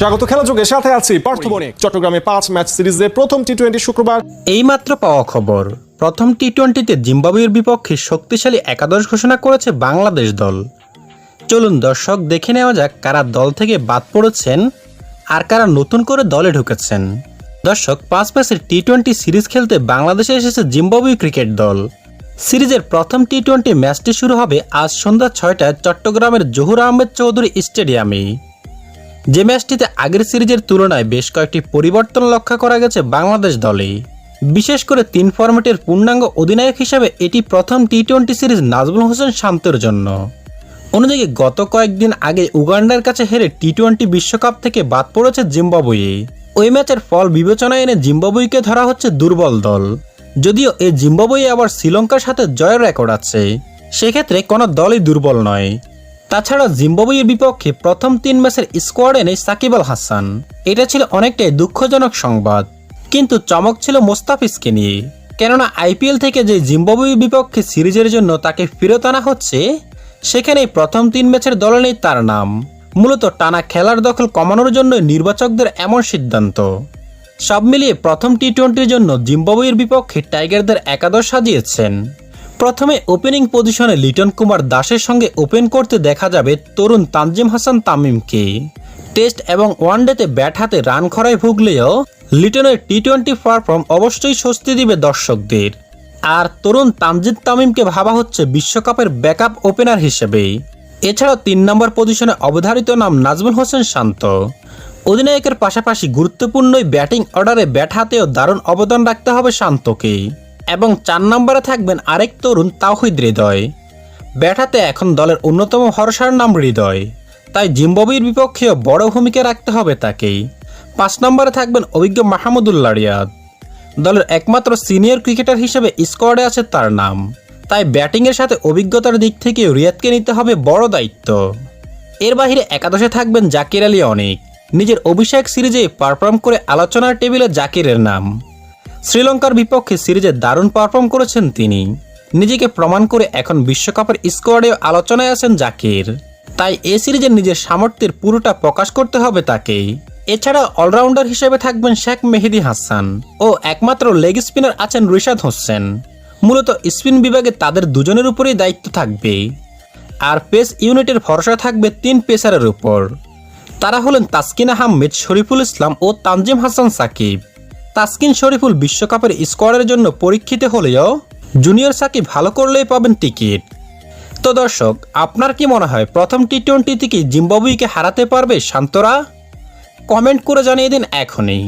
স্বাগত খেলা যোগে সাথে আছি পার্থ বণিক। চট্টগ্রামে পাঁচ ম্যাচ সিরিজে প্রথম টি টোয়েন্টি শুক্রবার। এইমাত্র পাওয়া খবর প্রথম টি টোয়েন্টিতে জিম্বাবুয়ের বিপক্ষে শক্তিশালী একাদশ ঘোষণা করেছে বাংলাদেশ দল। চলুন দর্শক দেখে নেওয়া যাক কারা দল থেকে বাদ পড়েছেন আর কারা নতুন করে দলে ঢুকেছেন। দর্শক পাঁচ ম্যাচের টি টোয়েন্টি সিরিজ খেলতে বাংলাদেশে এসেছে জিম্বাবুই ক্রিকেট দল। সিরিজের প্রথম টি টোয়েন্টি ম্যাচটি শুরু হবে আজ সন্ধ্যা ছয়টায় চট্টগ্রামের জহুর আহমেদ চৌধুরী স্টেডিয়ামে যে ম্যাচটিতে আগের সিরিজের তুলনায় বেশ কয়েকটি পরিবর্তন লক্ষ্য করা গেছে বাংলাদেশ দলে। বিশেষ করে তিন ফরম্যাটের পূর্ণাঙ্গ অধিনায়ক হিসেবে এটি প্রথম T twenty series Najmul Hossain শান্তর জন্য। অন্যদিকে গত কয়েকদিন আগে উগান্ডার কাছে হেরে টি টোয়েন্টি বিশ্বকাপ থেকে বাদ পড়েছে জিম্বাবুয়ে। ওই ম্যাচের ফল বিবেচনায় এনে জিম্বাবুইকে ধরা হচ্ছে দুর্বল দল। যদিও এই জিম্বাবুয়ে আবার শ্রীলঙ্কার সাথে জয়ের রেকর্ড আছে, সেক্ষেত্রে কোনো দলই দুর্বল নয়। তাছাড়া জিম্বাবুয়ের বিপক্ষে প্রথম তিন ম্যাচের স্কোয়াডে নেই সাকিব আল হাসান। এটা ছিল অনেকটাই দুঃখজনক সংবাদ, কিন্তু চমক ছিল মোস্তাফিজকে নিয়ে। কেননা আইপিএল থেকে যে জিম্বাবুয়ের বিপক্ষে সিরিজের জন্য তাকে ফেরত আনা হচ্ছে, সেখানেই প্রথম তিন ম্যাচের দলে নেই তার নাম। মূলত টানা খেলার দখল কমানোর জন্য নির্বাচকদের এমন সিদ্ধান্ত। সব মিলিয়ে প্রথম টি টোয়েন্টির জন্য জিম্বাবুয়ের বিপক্ষে টাইগারদের একাদশ সাজিয়েছেন। প্রথমে ওপেনিং পজিশনে লিটন কুমার দাসের সঙ্গে ওপেন করতে দেখা যাবে তরুণ তানজিম হাসান তামিমকে। টেস্ট এবং ওয়ানডেতে ব্যাট হাতে রান খরায় ভুগলেও লিটনের টি টোয়েন্টি পারফর্ম অবশ্যই স্বস্তি দিবে দর্শকদের। আর তরুণ তানজিদ তামিমকে ভাবা হচ্ছে বিশ্বকাপের ব্যাকআপ ওপেনার হিসেবে। এছাড়াও তিন নম্বর পজিশনে অবধারিত নাম নাজমুল হোসেন শান্ত। অধিনায়কের পাশাপাশি গুরুত্বপূর্ণ এই ব্যাটিং অর্ডারে ব্যাট হাতেও দারুণ অবদান রাখতে হবে শান্তকে। এবং চার নম্বরে থাকবেন আরেক তরুণ তাওহিদ হৃদয়। ব্যাটাতে এখন দলের অন্যতম ভরসার নাম হৃদয়। তাই জিম্বাবুয়ের বিপক্ষেও বড় ভূমিকা রাখতে হবে তাকেই। পাঁচ নম্বরে থাকবেন অভিজ্ঞ মাহমুদুল্লাহ রিয়াদ দলের একমাত্র সিনিয়র ক্রিকেটার হিসেবে স্কোয়াডে আছে তার নাম। তাই ব্যাটিংয়ের সাথে অভিজ্ঞতার দিক থেকে রিয়াদকে নিতে হবে বড় দায়িত্ব। এর বাহিরে একাদশে থাকবেন জাকির আলী অনেক। নিজের অভিষেক সিরিজে পারফর্ম করে আলোচনার টেবিলে জাকিরের নাম। শ্রীলঙ্কার বিপক্ষে সিরিজে দারুণ পারফর্ম করেছেন তিনি। নিজেকে প্রমাণ করে এখন বিশ্বকাপের স্কোয়াডে আলোচনায় আছেন জাকির। তাই এ সিরিজে নিজের সামর্থ্যের পুরোটা প্রকাশ করতে হবে তাকে। এছাড়া অলরাউন্ডার হিসেবে থাকবেন শেখ মেহেদি হাসান ও একমাত্র লেগ স্পিনার আছেন রিশাদ হোসেন। মূলত স্পিন বিভাগে তাদের দুজনের উপরেই দায়িত্ব থাকবে। আর পেস ইউনিটের ভরসা থাকবে তিন পেসারের উপর। তারা হলেন তাসকিন আহমেদ, শরীফুল ইসলাম ও তানজিম হাসান সাকিব। তাসকিন শরীফুল বিশ্বকাপের স্কোয়াডের জন্য পরীক্ষিত হলেও জুনিয়র সাকিব ভালো করলেই পাবেন টিকিট। তো দর্শক, আপনার কি মনে হয়, প্রথম টি টোয়েন্টি থেকে জিম্বাবুইকে হারাতে পারবে শান্তরা? কমেন্ট করে জানিয়ে দিন এখনই।